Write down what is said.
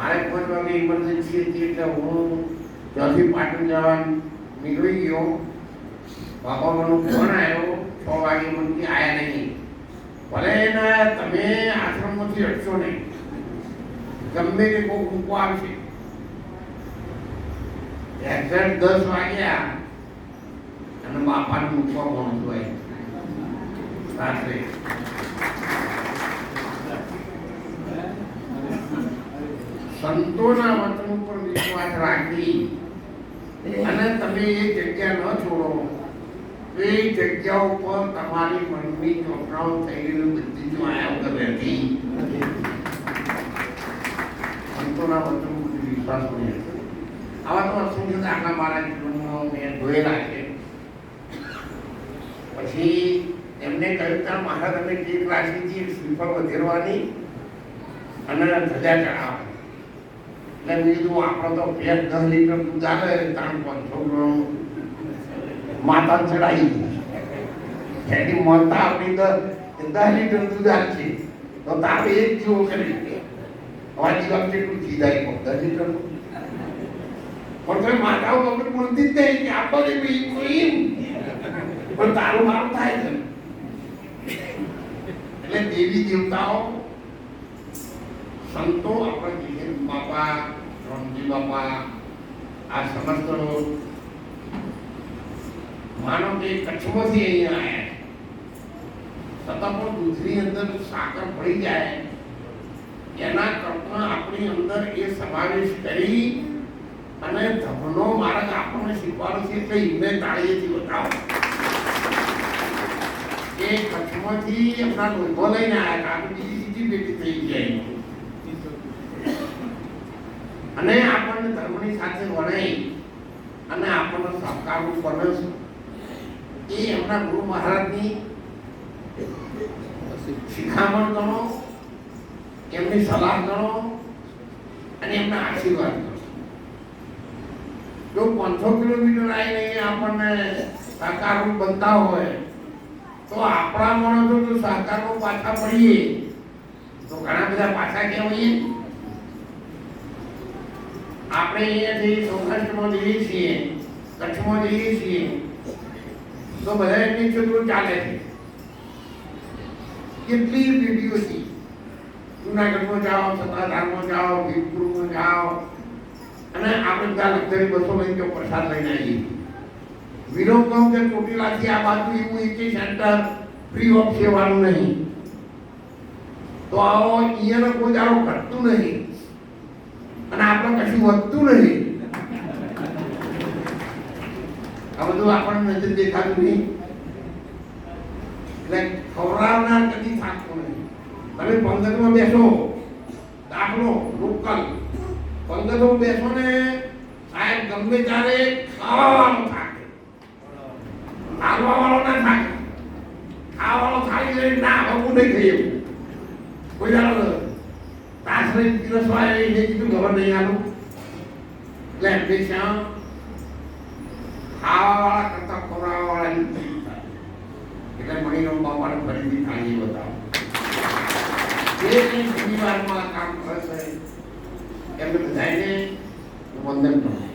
મારે પાંચ વાગે ઇમરજન્સી હતી એટલે હું ત્યાંથી પાટણ જવા નીકળી ગયો. બાપાનો ફોન આવ્યો, છ વાગે મને આયા નહીં. ભલે એના તમે આશ્રમમાંથી હટશો નહીં. ગમે તે બહુ ઊંકો આવશે. એક્ઝેક્ટ દસ વાગ્યા અને બાપાને મૂકવા પહોંચવાય રાત્રે. સંતોના વચન ઉપર વિશ્વાસ રાખી. અને તમે એ જગ્યા ન છોડો. એ જગ્યા ઉપર તમારી મનની ચોપડાઓ થઈ ગયેલી બધી જો માયા વગર રહેતી. સંતોના વચન ઉપર વિશ્વાસ નહીં આવા તો અસંખ્ય દાખલા મારા જીવનમાં મેં જોયેલા છે પછી એમને કહ્યું ત્યાં મહારાજ અમે જે રાખી હતી શ્રીફળ વધેરવાની અને ધજા ચડાવવાની. એટલે મેં આપણો તો પેટ દસ લીટર દૂધ આવે ત્રણ પાંચસો ગ્રામ માતા ચડાવી એની માતા આપણી તો દસ લીટર દૂધ આપશે. તો તારે એક જીવો કરી અમારી જીવન કેટલું જીદાય પણ દસ લીટર પણ તમે માતાઓ તમને બોલતી જ નહીં કે આપો ને બી કોઈ પણ તારું મારું થાય છે. એટલે દેવી દેવતાઓ સંતો આપણા જીવન બાપા રામજી બાપા આ સમસ્ત માનો કે કચ્છમાંથી અહીંયા આવ્યા છતાં પણ દૂધની અંદર સાકર પડી જાય એના કરતાં આપણી અંદર એ સમાવેશ કરી અને ધર્મનો માર્ગ આપણને શીખવાનો છે એટલે એમને તાળીએથી બતાવો એ કચ્છમાંથી એમના લોહો લઈને આવ્યા હતા બીજી બીજી પેટી થઈ જાય અને આપણને ધર્મની સાથે વણાઈ અને આપણને સહકારનું બને છે. એ એમના ગુરુ મહારાજની શિખામણ ગણો, એમની સલાહ ગણો અને એમના આશીર્વાદ ગણો. જો પાંચસો કિલોમીટર આવીને આપણને સહકારરૂપ બનતા હોય, તો આપણા માણસો જો સહકારમાં પાછા પડીએ, તો ઘણા બધા પાછા કહેવાય આપણે અહીંયાથી સૌરાષ્ટ્રમાં જઈએ છીએ કચ્છમાં જઈએ છીએ તો બધા એમની છોકરો ચાલે છે કેટલી પેઢીઓ છે જુનાગઢમાં જાઓ સત્તાધારમાં જાઓ વીરપુરમાં જાઓ અને આપણે ત્યાં લક્ઝરી બસો લઈને જો પ્રસાદ લઈને આવીએ વિરોધ કે ચોટીલાથી આ બાજુ એવું એક સેન્ટર ફ્રી ઓફ સેવાનું નહીં તો આવો અહીંયાનો કોઈ દાડો ઘટતું નહીં અને આપણે કશું વધતું નહીં આ બધું આપણને નજર દેખાતું નહીં એટલે ખવડાવનાર કદી થાકતો નહીં. તમે પંદરમાં બેસો, દાખલો, લોકલ. પંદરમાં બેસો ને સાહેબ ગમે ત્યારે ખાવાનું થાકે. ખાવા વાળો ના થાકે. ખાવા વાળો થાકી જાય ના ભગવું નહીં થઈ એવું કોઈ દાડો આખરી દિવસમાં એને કીધું ખબર નહીં આનું એટલે હંમેશા ખાવાવાળા કરતા ખોરાવાળાની એટલે મણીનો બાપાને ફરીથી થાળી બતાવો. જે પરિવારમાં કામ કરશે એમને બધાને વંદન કરો.